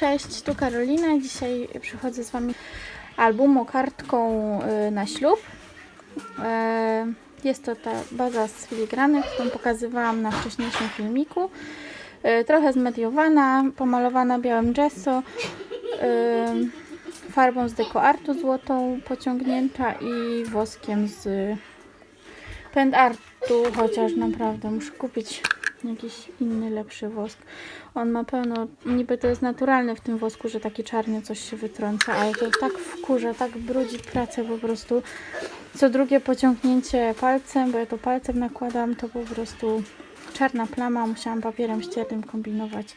Cześć, tu Karolina. Dzisiaj przychodzę z Wami albumu kartką y, na ślub. E, Jest to ta baza z filigrany, którą pokazywałam na wcześniejszym filmiku. E, Trochę zmediowana, pomalowana białym gesso, y, farbą z dekoartu złotą pociągnięta i woskiem z pęd artu, chociaż naprawdę muszę kupić jakiś inny, lepszy wosk. On ma pełno, niby to jest naturalne w tym wosku, że taki czarny coś się wytrąca, ale to tak wkurza, tak brudzi pracę po prostu. Co drugie pociągnięcie palcem, bo ja to palcem nakładam, to po prostu czarna plama, musiałam papierem ściernym kombinować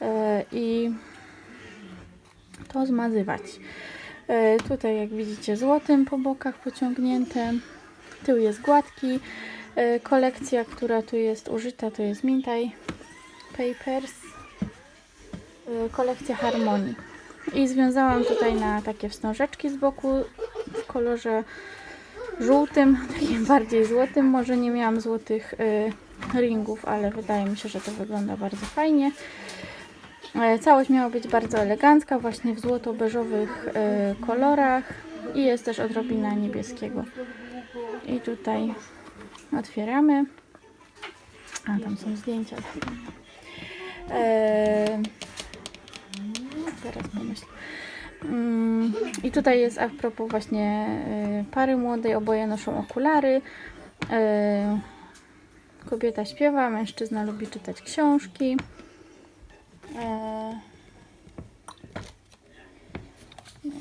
yy, i to zmazywać. Yy, tutaj jak widzicie złotym po bokach pociągnięte, tył jest gładki. Yy, kolekcja, która tu jest użyta, to jest Mintaj Papers, yy, kolekcja Harmonii. I związałam tutaj na takie wstążeczki z boku w kolorze żółtym, takim bardziej złotym. Może nie miałam złotych yy, ringów, ale wydaje mi się, że to wygląda bardzo fajnie. E, Całość miała być bardzo elegancka, właśnie w złoto-beżowych e, kolorach i jest też odrobina niebieskiego. I tutaj otwieramy. A tam są zdjęcia. E, Teraz pomyślę. Mm, I tutaj jest a propos właśnie e, pary młodej, oboje noszą okulary. E, Kobieta śpiewa, mężczyzna lubi czytać książki. Eee, no,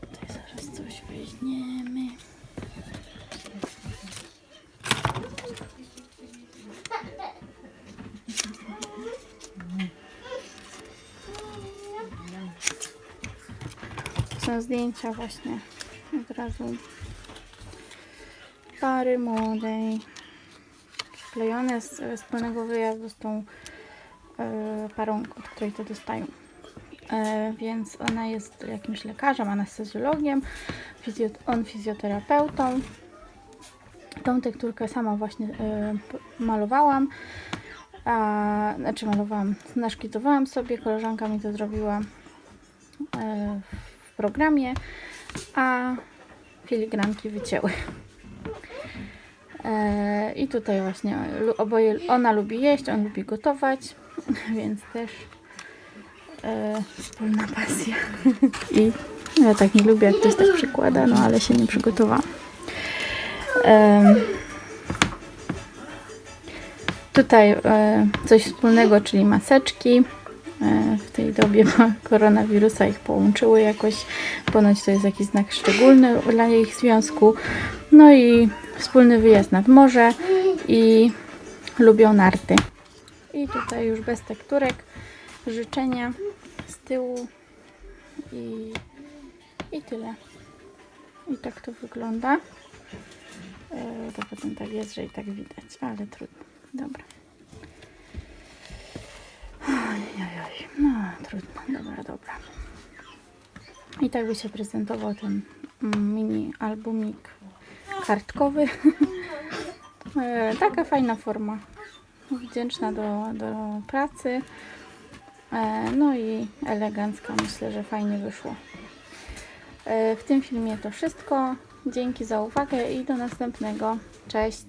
tutaj zaraz coś weźmiemy. To są zdjęcia właśnie od razu pary młodej przyklejone z wspólnego wyjazdu z tą e, parą, od której to dostają. E, więc ona jest jakimś lekarzem, anestezjologiem, fizjo, on fizjoterapeutą. Tą tekturkę sama właśnie p- malowałam. A, znaczy malowałam, naszkicowałam sobie, koleżanka mi to zrobiła w programie, a filigranki wycięły. E, I tutaj właśnie oboje, ona lubi jeść, on lubi gotować, więc też e, wspólna pasja. I ja tak nie lubię, jak ktoś tak przykłada, no ale się nie przygotowałam. Tutaj e, coś wspólnego, czyli maseczki. E, tej dobie koronawirusa ich połączyły jakoś. Ponoć to jest jakiś znak szczególny dla ich związku. No i wspólny wyjazd nad morze i lubią narty. I tutaj już bez tekturek życzenia z tyłu i, i tyle. I tak to wygląda. E, To potem tak jest, że i tak widać, ale trudno. Dobra. No trudno, dobra, dobra. I tak by się prezentował ten mini albumik kartkowy. E, Taka fajna forma. Wdzięczna do, do pracy. E, No i elegancka. Myślę, że fajnie wyszło. E, W tym filmie to wszystko. Dzięki za uwagę i do następnego. Cześć.